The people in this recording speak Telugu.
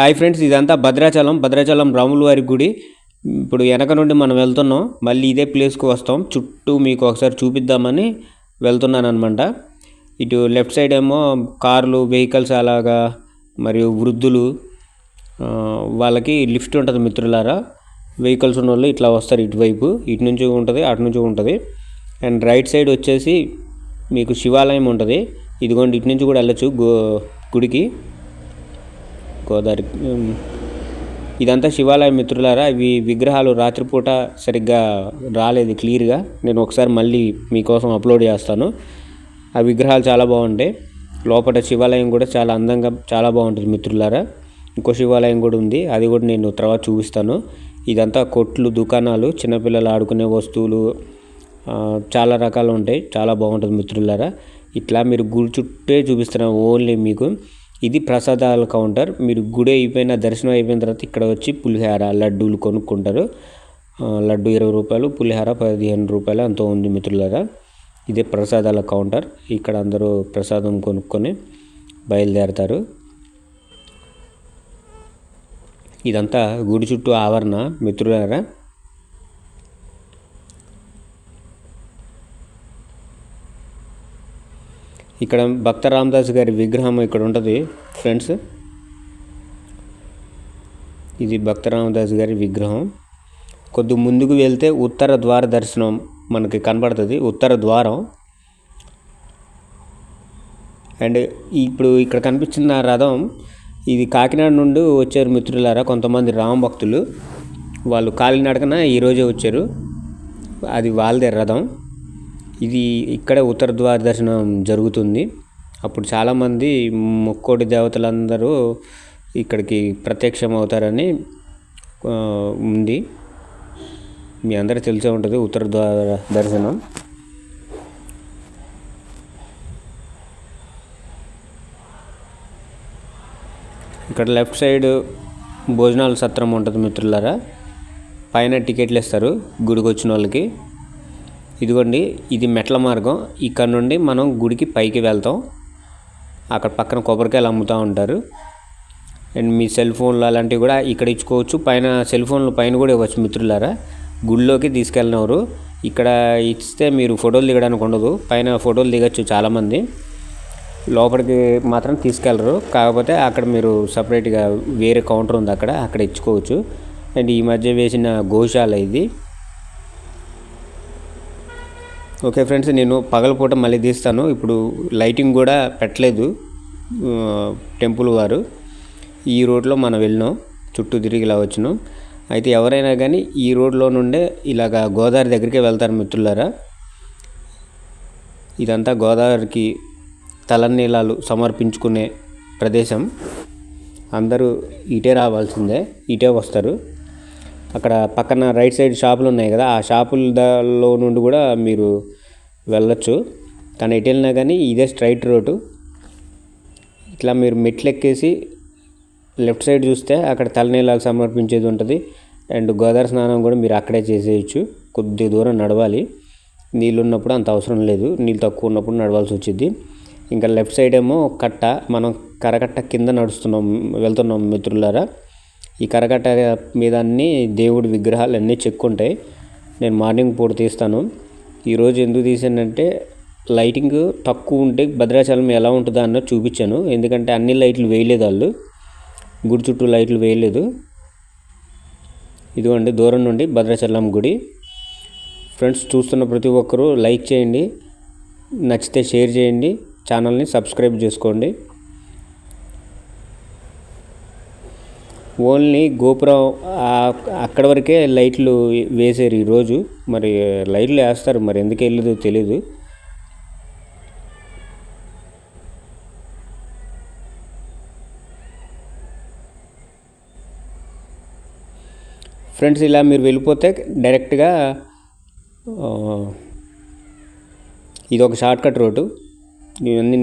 హాయ్ ఫ్రెండ్స్ ఇదంతా భద్రాచలం. భద్రాచలం రాముల వారి గుడి. ఇప్పుడు వెనక నుండి మనం వెళ్తున్నాం. మళ్ళీ ఇదే ప్లేస్కి వస్తాం. చుట్టూ మీకు ఒకసారి చూపిద్దామని వెళ్తున్నాను అనమాట ఇటు లెఫ్ట్ సైడ్ ఏమో కార్లు వెహికల్స్ అలాగా మరియు వృద్ధులు. వాళ్ళకి లిఫ్ట్ ఉంటుంది మిత్రులారా. వెహికల్స్ ఉన్న వాళ్ళు ఇట్లా వస్తారు ఇటువైపు. ఇటు నుంచి ఉంటుంది అటు నుంచి ఉంటుంది. అండ్ రైట్ సైడ్ వచ్చేసి మీకు శివాలయం ఉంటుంది. ఇదిగోండి ఇటు నుంచి కూడా వెళ్ళొచ్చు గో గుడికి. గోదావరి ఇదంతా శివాలయం మిత్రులారా ఇవి విగ్రహాలు రాత్రిపూట సరిగ్గా రాలేదు క్లియర్గా. నేను ఒకసారి మళ్ళీ మీకోసం అప్లోడ్ చేస్తాను. ఆ విగ్రహాలు చాలా బాగుంటాయి. లోపల శివాలయం కూడా చాలా అందంగా చాలా బాగుంటుంది మిత్రులారా. ఇంకో శివాలయం కూడా ఉంది. అది కూడా నేను తర్వాత చూపిస్తాను. ఇదంతా కొట్లు దుకాణాలు చిన్నపిల్లలు ఆడుకునే వస్తువులు చాలా రకాలు ఉంటాయి. చాలా బాగుంటుంది మిత్రులారా. ఇట్లా మీరు గుడి చుట్టే చూపిస్తున్నాను ఓన్లీ మీకు. ఇది ప్రసాదాల కౌంటర్. మీరు గుడి అయిపోయిన దర్శనం అయిపోయిన తర్వాత ఇక్కడ వచ్చి పులిహార లడ్డూలు కొనుక్కుంటారు. లడ్డు ఇరవై రూపాయలు పులిహార పదిహేను రూపాయలు అంత ఉంది మిత్రులారా. ఇదే ప్రసాదాల కౌంటర్. ఇక్కడ అందరూ ప్రసాదం కొనుక్కొని బయలుదేరతారు. ఇదంతా గుడి చుట్టూ ఆవరణ మిత్రులారా. ఇక్కడ భక్త రామదాస్ గారి విగ్రహం ఇక్కడ ఉంటుంది ఫ్రెండ్స్. ఇది భక్త రామదాస్ గారి విగ్రహం. కొద్ది ముందుకు వెళ్తే ఉత్తర ద్వార దర్శనం మనకి కనబడుతుంది ఉత్తర ద్వారం. అండ్ ఇప్పుడు ఇక్కడ కనిపించిన రథం ఇది కాకినాడ నుండి వచ్చారు మిత్రులారా కొంతమంది రామ భక్తులు. వాళ్ళు కాలినడకన ఈరోజే వచ్చారు. అది వాళ్ళదే రథం. ఇది ఇక్కడ ఉత్తర ద్వార దర్శనం జరుగుతుంది. అప్పుడు చాలామంది ముక్కోటి దేవతలందరూ ఇక్కడికి ప్రత్యక్షం అవుతారని ఉంది. మీ అందరికీ తెలిసే ఉంటుంది ఉత్తర ద్వార దర్శనం. ఇక్కడ లెఫ్ట్ సైడ్ భోజనాల సత్రం ఉంటుంది మిత్రులారా. పైన టికెట్లు ఇస్తారు గుడికి వచ్చిన వాళ్ళకి. ఇదిగోండి ఇది మెట్ల మార్గం. ఇక్కడ నుండి మనం గుడికి పైకి వెళ్తాం. అక్కడ పక్కన కొబ్బరికాయలు అమ్ముతూ ఉంటారు. అండ్ మీ సెల్ ఫోన్లు అలాంటివి కూడా ఇక్కడ ఇచ్చుకోవచ్చు. పైన సెల్ ఫోన్లు పైన కూడా ఇవ్వచ్చు మిత్రులారా. గుడిలోకి తీసుకెళ్ళినవారు ఇక్కడ ఇస్తే మీరు ఫోటోలు దిగడానికి ఉండదు. పైన ఫోటోలు దిగచ్చు చాలామంది. లోపలికి మాత్రం తీసుకెళ్ళరు. కాకపోతే అక్కడ మీరు సపరేట్గా వేరే కౌంటర్ ఉంది అక్కడ. అక్కడ ఇచ్చుకోవచ్చు. అండ్ ఈ మధ్య వేసిన గోశాల ఇది. ఓకే ఫ్రెండ్స్ నేను పగలపూట మళ్ళీ తీస్తాను. ఇప్పుడు లైటింగ్ కూడా పెట్టలేదు టెంపుల్ వారు. ఈ రోడ్లో మనం వెళ్ళినాం చుట్టూ తిరిగి ఇలా వచ్చినాం. అయితే ఎవరైనా కానీ ఈ రోడ్లో నుండే ఇలాగ గోదావరి దగ్గరికే వెళ్తారు మిత్రులారా. ఇదంతా గోదావరికి తలనీలాలు సమర్పించుకునే ప్రదేశం. అందరూ ఇటే రావాల్సిందే ఇటే వస్తారు. అక్కడ పక్కన రైట్ సైడ్ షాపులు ఉన్నాయి కదా ఆ షాపులలో నుండి కూడా మీరు వెళ్ళొచ్చు. కానీ ఎటు వెళ్ళినా కానీ ఇదే స్ట్రైట్ రోడ్డు. ఇట్లా మీరు మెట్లు ఎక్కేసి లెఫ్ట్ సైడ్ చూస్తే అక్కడ తలనీలాలు సమర్పించేది ఉంటుంది. అండ్ గోదావరి స్నానం కూడా మీరు అక్కడే చేసేయచ్చు. కొద్ది దూరం నడవాలి. నీళ్ళు ఉన్నప్పుడు అంత అవసరం లేదు. నీళ్ళు తక్కువ ఉన్నప్పుడు నడవాల్సి వచ్చింది ఇంకా లెఫ్ట్ సైడ్ ఏమో కట్ట. మనం కరకట్ట కింద నడుస్తున్నాం వెళ్తున్నాం మిత్రులారా. ఈ కరకట్ట మీద అన్ని దేవుడి విగ్రహాలు అన్నీ చెక్కుంటాయి. నేను మార్నింగ్ పూట తీస్తాను. ఈరోజు ఎందుకు తీసానంటే లైటింగ్ తక్కువ ఉంటే భద్రాచలం ఎలా ఉంటుందో అన్న చూపించాను. ఎందుకంటే అన్ని లైట్లు వేయలేదు వాళ్ళు. గుడి చుట్టూ లైట్లు వేయలేదు. ఇదిగోండి దూరం నుండి భద్రాచలం గుడి. ఫ్రెండ్స్ చూస్తున్న ప్రతి ఒక్కరూ లైక్ చేయండి. నచ్చితే షేర్ చేయండి. ఛానల్ని సబ్స్క్రైబ్ చేసుకోండి. ఓన్లీ గోపురం అక్కడ వరకే లైట్లు వేసారు ఈరోజు మరి లైట్లు వేస్తారు మరి ఎందుకు వెళ్ళదో తెలీదు. ఫ్రెండ్స్ ఇలా మీరు వెళ్ళిపోతే డైరెక్ట్గా ఇది ఒక షార్ట్ కట్ రోడ్డు. ఇవన్నీ